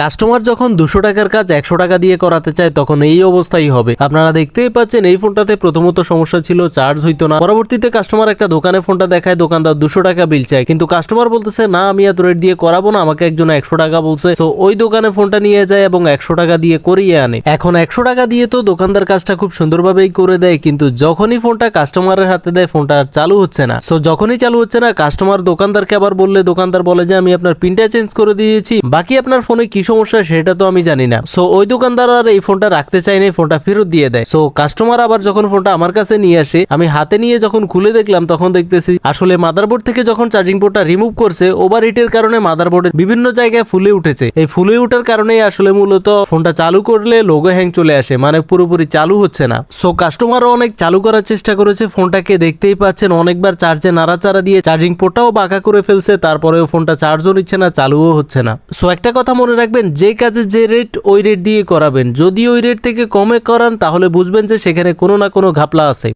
Customer যখন দুশো টাকার কাজ একশো টাকা দিয়ে করাতে চায়, তখন এই অবস্থাই হবে। আপনারা দেখতেই পাচ্ছেন, এই ফোনটাতে প্রথমত সমস্যা ছিল চার্জ হইতো না। পরবর্তীতে কাস্টমার একটা দোকানে ফোনটা দেখায়, দোকানদার দুশো টাকা বিল চায়। কিন্তু কাস্টমার বলতেছে, না, আমি এত রেট দিয়ে করাবো না, আমাকে একজন একশো টাকা বলছে। তো ওই দোকানে ফোনটা নিয়ে যায় এবং একশো টাকা দিয়ে করিয়ে আনে। এখন একশো টাকা দিয়ে তো দোকানদার কাজটা খুব সুন্দরভাবেই করে দেয়, কিন্তু যখনই ফোনটা কাস্টমারের হাতে দেয়, ফোনটা আর চালু হচ্ছে না। সো যখনই চালু হচ্ছে না কাস্টমার দোকানদারকে আবার বললে, দোকানদার বলে যে, আমি আপনার পিনটা চেঞ্জ করে দিয়েছি। বাকি আপনার ফোনে কি সমস্যা সেটা তো আমি জানি না। সো ওই দোকানদার আর এই ফোনটা রাখতে চায় না ফোনটা ফেরত দিয়ে দেয়। সো কাস্টমার আবার যখন ফোনটা আমার কাছে নিয়ে আসে, আমি হাতে নিয়ে যখন খুলে দেখলাম, তখন দেখতেছি আসলে মাদারবোর্ড থেকে যখন চার্জিং পোর্টটা রিমুভ করছে ওভার হিটের কারণে মাদারবোর্ডের বিভিন্ন জায়গায় ফুলে উঠেছে। এই ফুলে ওঠার কারণেই আসলে মূলত ফোনটা চালু করলে লোগো হ্যাং চলে আসে মানে পুরোপুরি চালু হচ্ছে না। সো কাস্টমারও অনেক চালু করার চেষ্টা করেছে, ফোনটাকে দেখতেই পাচ্ছেন, অনেকবার চার্জে নাড়াচাড়া দিয়ে চার্জিং পোর্টটাও বাঁকা করে ফেলছে, তারপরেও ফোনটা চার্জও নিচ্ছে না, চালুও হচ্ছে না। সো একটা কথা মনে রাখবেন যে কাজে যে রেট ওই রেট দিয়ে করাবেন। যদি ওই রেট থেকে কমে করান, তাহলে বুঝবেন যে সেখানে কোনো না কোনো ঘাপলা আছে।